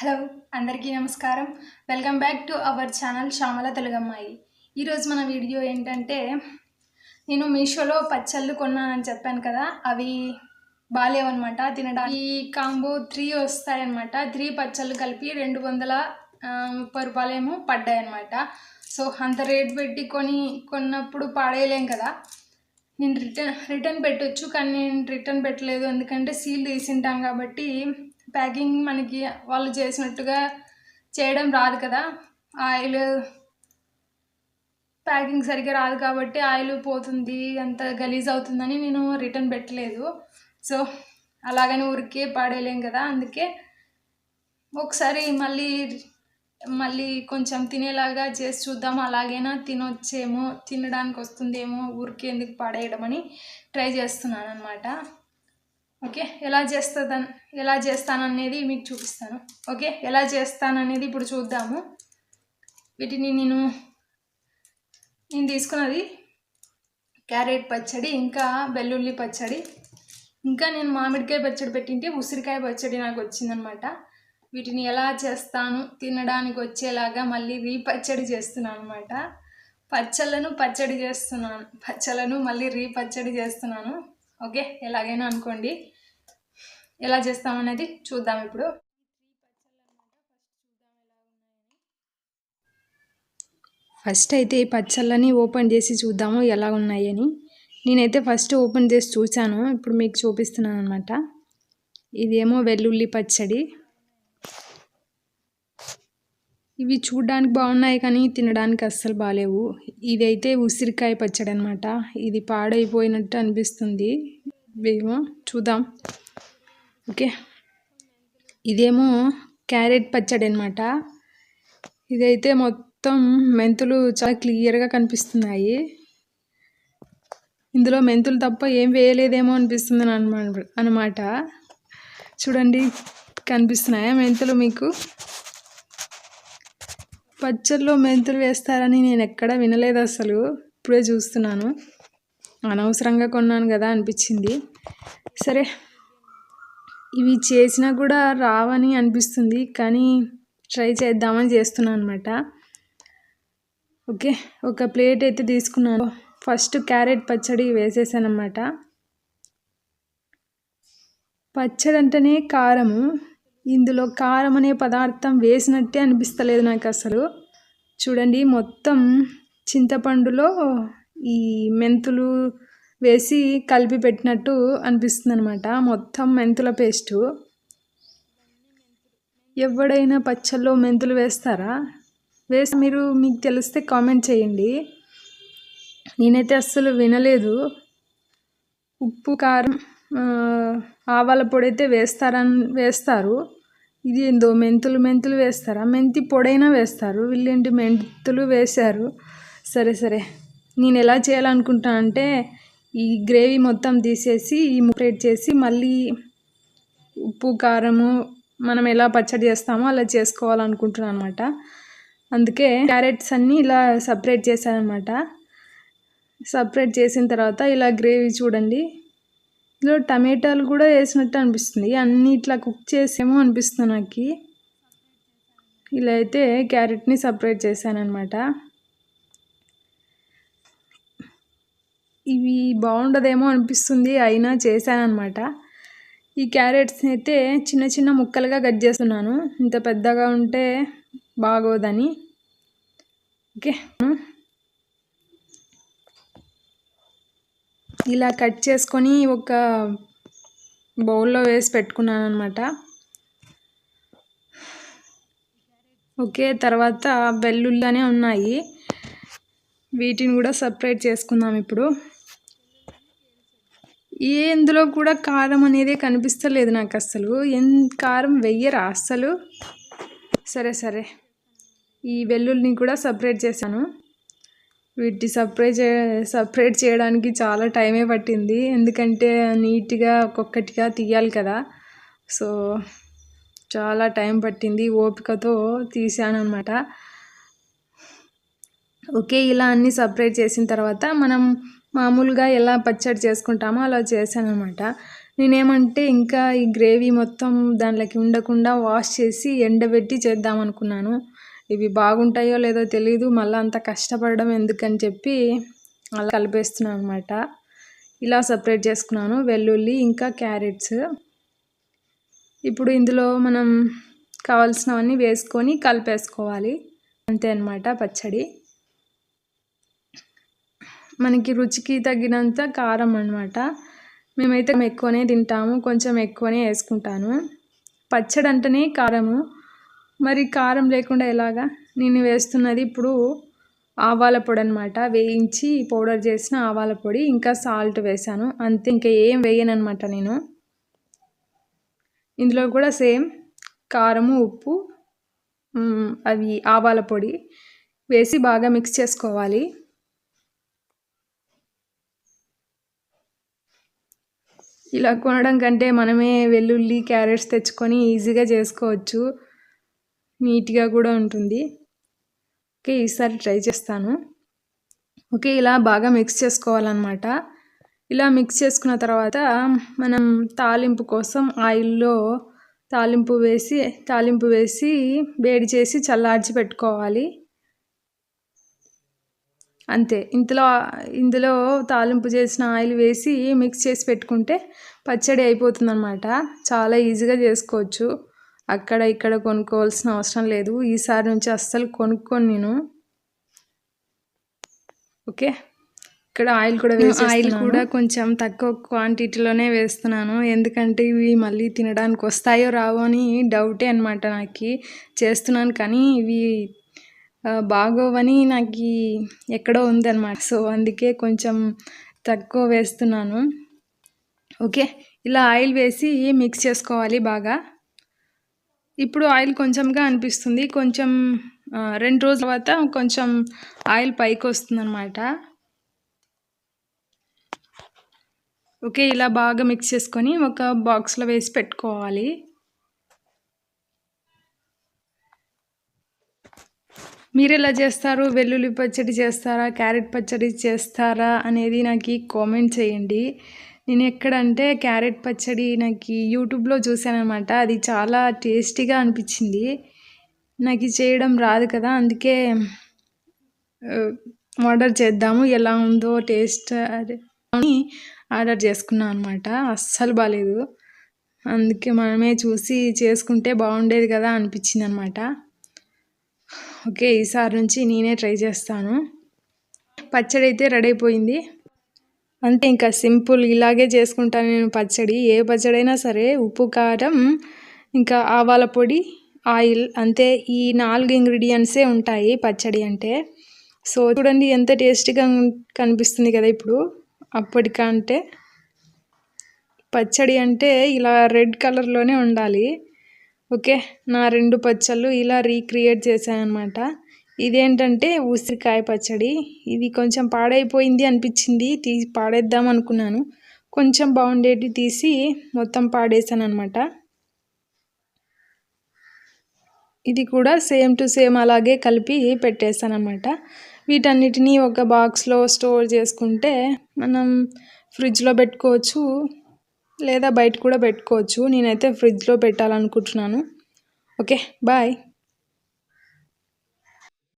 Hello అందరికీ నమస్కారం. Welcome back to our channel Shyamala తెలుగమ్మాయి. ఈరోజు మన వీడియో ఏంటంటే నేను మీషోలో పచ్చళ్ళు కొన్నానని చెప్పాను కదా అవి బాగాలేవన్నమాట తినడానికి. ఈ కాంబో త్రీ వస్తాయన్నమాట. త్రీ పచ్చళ్ళు కలిపి రెండు వందల ముప్పై రూపాయలేమో పడ్డాయన్నమాట. సో అంత రేట్ పెట్టి కొని కొన్నప్పుడు పాడేయలేం కదా. నేను రిటర్న్ రిటర్న్ పెట్టొచ్చు కానీ నేను రిటర్న్ పెట్టలేదు. ఎందుకంటే సీల్ తీసింటాం కాబట్టి ప్యాకింగ్ మనకి వాళ్ళు చేసినట్టుగా చేయడం రాదు కదా. ఆయిల్ ప్యాకింగ్ సరిగ్గా రాదు కాబట్టి ఆయిల్ పోతుంది అంత గలీజ్ అవుతుందని నేను రిటర్న్ పెట్టలేదు. సో అలాగని ఊరికే పాడేయలేం కదా. అందుకే ఒకసారి మళ్ళీ మళ్ళీ కొంచెం తినేలాగా చేసి చూద్దాం అలాగైనా తినొచ్చేమో తినడానికి వస్తుందేమో ఊరికే ఎందుకు పాడేయడం అని ట్రై చేస్తున్నాను అనమాట ఓకే? ఎలా చేస్తుందని ఎలా చేస్తాననేది మీకు చూపిస్తాను. ఓకే? ఎలా చేస్తాననేది ఇప్పుడు చూద్దాము. వీటిని నేను నేను తీసుకున్నది క్యారెట్ పచ్చడి ఇంకా వెల్లుల్లి పచ్చడి. ఇంకా నేను మామిడికాయ పచ్చడి పెట్టింటే ఉసిరికాయ పచ్చడి నాకు వచ్చిందనమాట. వీటిని ఎలా చేస్తాను తినడానికి వచ్చేలాగా మళ్ళీ రీపచ్చడి చేస్తున్నాను అనమాట పచ్చళ్ళను పచ్చడి చేస్తున్నాను. పచ్చళ్ళను మళ్ళీ రీపచ్చడి చేస్తున్నాను. ఓకే ఎలాగైనా అనుకోండి. ఎలా చేస్తామనేది చూద్దాం ఇప్పుడు. ఫస్ట్ అయితే ఈ పచ్చళ్ళని ఓపెన్ చేసి చూద్దాము ఎలా ఉన్నాయని. నేనైతే ఫస్ట్ ఓపెన్ చేసి చూశాను. ఇప్పుడు మీకు చూపిస్తున్నాను అనమాట ఇదేమో వెల్లుల్లి పచ్చడి. ఇవి చూడడానికి బాగున్నాయి కానీ తినడానికి అస్సలు బాగాలేవు ఇదైతే ఉసిరికాయ పచ్చడి అనమాట ఇది పాడైపోయినట్టు అనిపిస్తుంది. ఏమో చూద్దాం. ఓకే. ఇదేమో క్యారెట్ పచ్చడి అనమాట ఇదైతే మొత్తం మెంతులు చాలా క్లియర్గా కనిపిస్తున్నాయి. ఇందులో మెంతులు తప్ప ఏం వేయలేదేమో అనిపిస్తుంది అనమా అనమాట చూడండి కనిపిస్తున్నాయా మెంతులు మీకు? పచ్చళ్ళలో మెంతులు వేస్తారని నేను ఎక్కడ వినలేదు అసలు. ఇప్పుడే చూస్తున్నాను. అనవసరంగా కొన్నాను కదా అనిపించింది. సరే ఇవి చేసినా కూడా రావని అనిపిస్తుంది కానీ ట్రై చేద్దామని చేస్తున్నాను అనమాట ఓకే ఒక ప్లేట్ అయితే తీసుకున్నాను. ఫస్ట్ క్యారెట్ పచ్చడి వేసేసాను పచ్చడి అంటేనే కారము. ఇందులో కారం అనే పదార్థం వేసినట్టే అనిపిస్తలేదు నాకు అసలు చూడండి మొత్తం చింతపండులో ఈ మెంతులు వేసి కలిపి పెట్టినట్టు అనిపిస్తుంది అనమాట మొత్తం మెంతుల పేస్టు. ఎవడైనా పచ్చల్లో మెంతులు వేస్తారా? వేసి మీరు మీకు తెలిస్తే కామెంట్ చేయండి. నేనైతే అస్సలు వినలేదు. ఉప్పు కారం ఆవాల పొడి అయితే వేస్తారని వేస్తారు. ఇది ఏందో మెంతులు మెంతులు వేస్తారా? మెంతి పొడైనా వేస్తారు. వీళ్ళేంటి మెంతులు వేశారు. సరే సరే. నేను ఎలా చేయాలనుకుంటానంటే ఈ గ్రేవీ మొత్తం తీసేసి ఈ ముప్రేట్ చేసి మళ్ళీ ఉప్పు కారము మనం ఎలా పచ్చడి చేస్తామో అలా చేసుకోవాలనుకుంటున్నాను అనమాట అందుకే క్యారెట్స్ అన్నీ ఇలా సపరేట్ చేశానమాట అనమాట సపరేట్ చేసిన తర్వాత ఇలా గ్రేవీ చూడండి. ఇందులో టమాటాలు కూడా వేసినట్టు అనిపిస్తుంది. అన్నీ ఇట్లా కుక్ చేసేమో అనిపిస్తుంది నాకు. ఇలా అయితే క్యారెట్ని సపరేట్ చేశాను అనమాట ఇవి బాగుండదేమో అనిపిస్తుంది అయినా చేశానమాట ఈ క్యారెట్స్ని అయితే చిన్న చిన్న ముక్కలుగా కట్ చేస్తున్నాను. ఇంత పెద్దగా ఉంటే బాగోదని. ఓకే. ఇలా కట్ చేసుకొని ఒక బౌల్లో వేసి పెట్టుకున్నాను అనమాట ఓకే తర్వాత వెల్లుల్లినే ఉన్నాయి. వీటిని కూడా సపరేట్ చేసుకుందాం ఇప్పుడు. ఏ ఎందులో కూడా కారం అనేది కనిపిస్తలేదు నాకు అస్సలు. ఎన్ కారం వెయ్యరా అస్సలు? సరే సరే. ఈ వెల్లుల్లిని కూడా సపరేట్ చేశాను. వీటి సపరేట్ చే సపరేట్ చేయడానికి చాలా టైమే పట్టింది. ఎందుకంటే నీట్గా ఒక్కొక్కటిగా తీయాలి కదా. సో చాలా టైం పట్టింది ఓపికతో తీసాను అనమాట ఓకే ఇలా అన్నీ సపరేట్ చేసిన తర్వాత మనం మామూలుగా ఎలా పచ్చడి చేసుకుంటామో అలా చేశాను అనమాట నేనేమంటే ఇంకా ఈ గ్రేవీ మొత్తం దాంట్లోకి ఉండకుండా వాష్ చేసి ఎండబెట్టి చేద్దాం అనుకున్నాను ఇవి బాగుంటాయో లేదో తెలియదు మళ్ళీ అంత కష్టపడడం ఎందుకని చెప్పి అలా కలిపేస్తున్నాను అనమాట ఇలా సపరేట్ చేసుకున్నాను వెల్లుల్లి ఇంకా క్యారెట్స్. ఇప్పుడు ఇందులో మనం కావాల్సినవన్నీ వేసుకొని కలిపేసుకోవాలి. అంతే అనమాట పచ్చడి. మనకి రుచికి తగినంత కారం అనమాట మేమైతే ఎక్కువనే తింటాము కొంచెం ఎక్కువనే వేసుకుంటాను. పచ్చడి అంటేనే కారము. మరి కారం లేకుండా ఎలాగా? నేను వేస్తున్నది ఇప్పుడు ఆవాల పొడి అనమాట వేయించి పౌడర్ చేసిన ఆవాల పొడి ఇంకా సాల్ట్ వేసాను అంతే ఇంకా ఏం వేయను అనమాట నేను. ఇందులో కూడా సేమ్ కారము ఉప్పు అవి ఆవాల పొడి వేసి బాగా మిక్స్ చేసుకోవాలి. ఇలా కొనడం కంటే మనమే వెల్లుల్లి క్యారెట్స్ తెచ్చుకొని ఈజీగా చేసుకోవచ్చు. నీట్గా కూడా ఉంటుంది. ఓకే ఈసారి ట్రై చేస్తాను. ఓకే ఇలా బాగా మిక్స్ చేసుకోవాలన్నమాట. ఇలా మిక్స్ చేసుకున్న తర్వాత మనం తాలింపు కోసం ఆయిల్లో తాలింపు వేసి తాలింపు వేసి వేడి చేసి చల్లార్చి పెట్టుకోవాలి. అంతే. ఇంతలో ఇందులో తాలింపు చేసిన ఆయిల్ వేసి మిక్స్ చేసి పెట్టుకుంటే పచ్చడి అయిపోతుంది అనమాట చాలా ఈజీగా చేసుకోవచ్చు. అక్కడ ఇక్కడ కొనుక్కోవాల్సిన అవసరం లేదు. ఈసారి నుంచి అస్సలు కొనుక్కొని నేను. ఓకే? ఇక్కడ ఆయిల్ కూడా వేసి ఆయిల్ కూడా కొంచెం తక్కువ క్వాంటిటీలోనే వేస్తున్నాను. ఎందుకంటే ఇవి మళ్ళీ తినడానికి వస్తాయో రావో అని డౌటే అనమాట నాకు. చేస్తున్నాను కానీ ఇవి బాగోవని నాకు ఎక్కడో ఉందన్నమాట సో అందుకే కొంచెం తక్కువ వేస్తున్నాను. ఓకే? ఇలా ఆయిల్ వేసి మిక్స్ చేసుకోవాలి బాగా. ఇప్పుడు ఆయిల్ కొంచెంగా అనిపిస్తుంది. కొంచెం రెండు రోజుల తర్వాత కొంచెం ఆయిల్ పైకి వస్తుంది అనమాట ఓకే ఇలా బాగా మిక్స్ చేసుకొని ఒక బాక్స్లో వేసి పెట్టుకోవాలి. మీరు ఎలా చేస్తారు? వెల్లుల్లి పచ్చడి చేస్తారా? క్యారెట్ పచ్చడి చేస్తారా? అనేది నాకు కామెంట్ చేయండి. నేను ఎక్కడంటే క్యారెట్ పచ్చడి నాకు యూట్యూబ్లో చూశానమాట అది చాలా టేస్టీగా అనిపించింది. నాకు చేయడం రాదు కదా అందుకే ఆర్డర్ చేద్దాము ఎలా ఉందో టేస్ట్ అని ఆర్డర్ చేసుకున్నాను అనమాట. అస్సలు బాగాలేదు అందుకే మనమే చూసి చేసుకుంటే బాగుండేది కదా అనిపించింది అనమాట ఓకే ఈసారి నుంచి నేనే ట్రై చేస్తాను. పచ్చడి అయితే రెడీ అయిపోయింది. అంతే ఇంకా సింపుల్ ఇలాగే చేసుకుంటాను నేను పచ్చడి. ఏ పచ్చడి అయినా సరే ఉప్పు కారం ఇంకా ఆవాల పొడి ఆయిల్ అంతే. ఈ నాలుగు ఇంగ్రీడియంట్సే ఉంటాయి పచ్చడి అంటే. సో చూడండి ఎంత టేస్టీగా కనిపిస్తుంది కదా ఇప్పుడు. అప్పటికంటే పచ్చడి అంటే ఇలా రెడ్ కలర్లోనే ఉండాలి. ఓకే నా రెండు పచ్చళ్ళు ఇలా రీక్రియేట్ చేశాను అనమాట ఇదేంటంటే ఉసిరికాయ పచ్చడి. ఇది కొంచెం పాడైపోయింది అనిపించింది. తీసి పాడేద్దాం అనుకున్నాను. కొంచెం బాగుండేటి తీసి మొత్తం పాడేసాను అనమాట ఇది కూడా సేమ్ టు సేమ్ అలాగే కలిపి పెట్టేశాను అనమాట వీటన్నిటినీ ఒక బాక్స్లో స్టోర్ చేసుకుంటే మనం ఫ్రిడ్జ్లో పెట్టుకోవచ్చు లేదా బయట కూడా పెట్టుకోవచ్చు. నేనైతే ఫ్రిడ్జ్లో పెట్టాలనుకుంటున్నాను. Okay bye.